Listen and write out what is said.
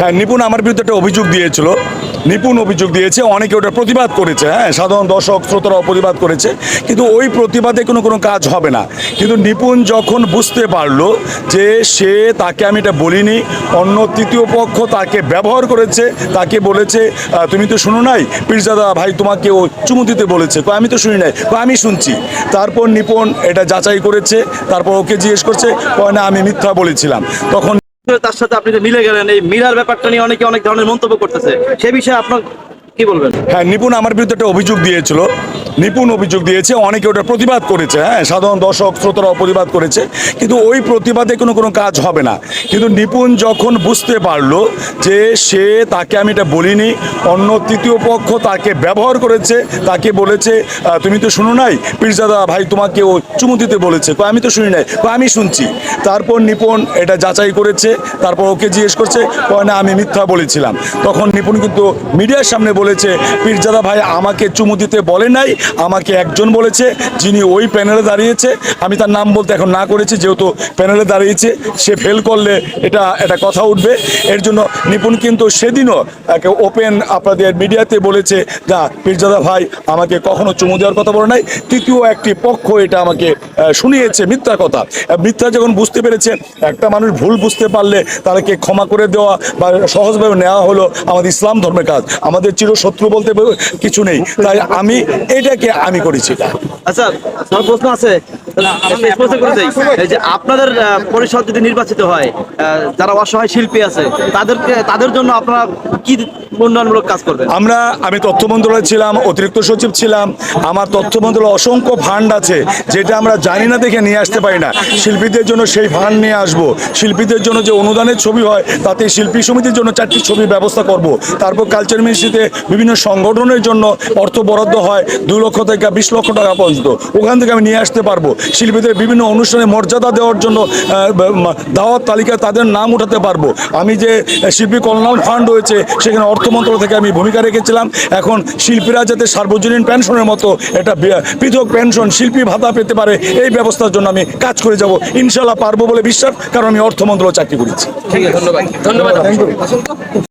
হ্যাঁ নিপুণ আমার বিরুদ্ধে একটা অভিযোগ দিয়েছিল। নিপুণ অভিযোগ দিয়েছে, অনেকে ওটা প্রতিবাদ করেছে হ্যাঁ সাধারণ দর্শক, শ্রোতারাও প্রতিবাদ করেছে, কিন্তু ওই প্রতিবাদে কোনো কোনো কাজ হবে না। কিন্তু নিপুণ যখন বুঝতে পারল যে সে তাকে আমি এটা বলিনি, অন্য তৃতীয় পক্ষ তাকে ব্যবহার করেছে, তাকে বলেছে তুমি তো শুনো নাই? পীরজাদা ভাই তোমাকে ও চুমু দিতে বলেছে। আমি তো শুনি নাই। আমি শুনছি। তারপর নিপুণ এটা যাচাই করেছে, তারপর ওকে জিজ্ঞেস করছে, কয়, না, আমি মিথ্যা বলেছিলাম। তখন তার সাথে আপনি মিলে গেলেন, এই মিলার ব্যাপারটা নিয়ে অনেকে অনেক ধরনের মন্তব্য করতেছে। সে বিষয়ে আপনার কি বলবেন? হ্যাঁ নিপুণ আমার বিরুদ্ধে একটা অভিযোগ দিয়েছিল। নিপুণ অভিযোগ দিয়েছে, অনেকে ওটা প্রতিবাদ করেছে হ্যাঁ সাধারণ দর্শক, শ্রোতারাও প্রতিবাদ করেছে, কিন্তু ওই প্রতিবাদে কোনো কোনো কাজ হবে না। কিন্তু নিপুণ যখন বুঝতে পারল যে সে, তাকে আমি এটা বলিনি, অন্য তৃতীয় পক্ষ তাকে ব্যবহার করেছে, তাকে বলেছে তুমি তো শুনো নাই, পীরজাদা ভাই তোমাকে ও চুমু দিতে বলেছে। আমি তো শুনি নাই। আমি শুনছি। তারপর নিপুণ এটা যাচাই করেছে, তারপর ওকে জিজ্ঞেস করছে, কয়, না, আমি মিথ্যা বলেছিলাম। তখন নিপুণ কিন্তু মিডিয়ার সামনে বলেছে, পীরজাদা ভাই আমাকে চুমু দিতে বলে নাই আমাকে একজন বলেছে, যিনি ওই প্যানেলে দাঁড়িয়েছে। আমি তার নাম বলতে এখন না করেছি, যেহেতু প্যানেলে দাঁড়িয়েছে, সে ফেল করলে এটা, একটা কথা উঠবে। এর জন্য নিপুণ কিন্তু সেদিনও ওপেন আপনাদের মিডিয়াতে বলেছে, যা, পীরজাদা ভাই, আমাকে কখনো চুমু দেওয়ার কথা বলে নাই। তৃতীয় একটি পক্ষ এটা আমাকে শুনিয়েছে মিথ্যা কথা। মিথ্যা যখন বুঝতে পেরেছে, একটা মানুষ ভুল বুঝতে পারলে তাদেরকে ক্ষমা করে দেওয়া বা সহজভাবে নেওয়া হলো আমাদের ইসলাম ধর্মের কাজ। আমাদের চিরশত্রু বলতে কিছু নেই। তাই আমি এটাকে আমি করেছি। আচ্ছা আমার প্রশ্ন আছে। আপনাদের পরিষদ যদি নির্বাচিত হয় যারা অসহায় শিল্পী আছে তাদেরকে তাদের জন্য আপনারা কি উন্নয়নমূলক কাজ করবেন? আমরা আমি তথ্য মন্ত্রণালয়ে ছিলাম অতিরিক্ত সচিব ছিলাম। আমার তথ্য মন্ত্রণালয়ে অসংখ্য ফান্ড আছে যেটা আমরা জানি না দেখে নিয়ে আসতে পারি না। শিল্পীদের জন্য সেই ফান্ড নিয়ে আসব। শিল্পীদের জন্য যে অনুদানের ছবি হয় তাতে শিল্পী সমিতির জন্য চারটি ছবির ব্যবস্থা করব। তারপর কালচার মিনিস্ট্রিতে বিভিন্ন সংগঠনের জন্য অর্থ বরাদ্দ হয়। লক্ষ থেকে বিশ লক্ষ টাকা পর্যন্ত ওখান থেকে আমি নিয়ে আসতে পারব। শিল্পীদের বিভিন্ন অনুষ্ঠানে মর্যাদা দেওয়ার জন্য দাওয়াত তালিকায় তাদের নাম উঠাতে পারব। আমি যে শিল্পী কল্যাণ ফান্ড রয়েছে সেখানে অর্থ মন্ত্রণালয় থেকে আমি ভূমিকা রেখেছিলাম। এখন শিল্পীরা যাতে সার্বজনীন পেনশনের মতো একটা বি- পৃথক পেনশন শিল্পী ভাতা পেতে পারে এই ব্যবস্থার জন্য আমি কাজ করে যাব। ইনশাল্লাহ পারব বলে বিশ্বাস কারণ আমি অর্থ মন্ত্রণালয় চাকরি করেছি। ঠিক আছে ধন্যবাদ। ধন্যবাদ।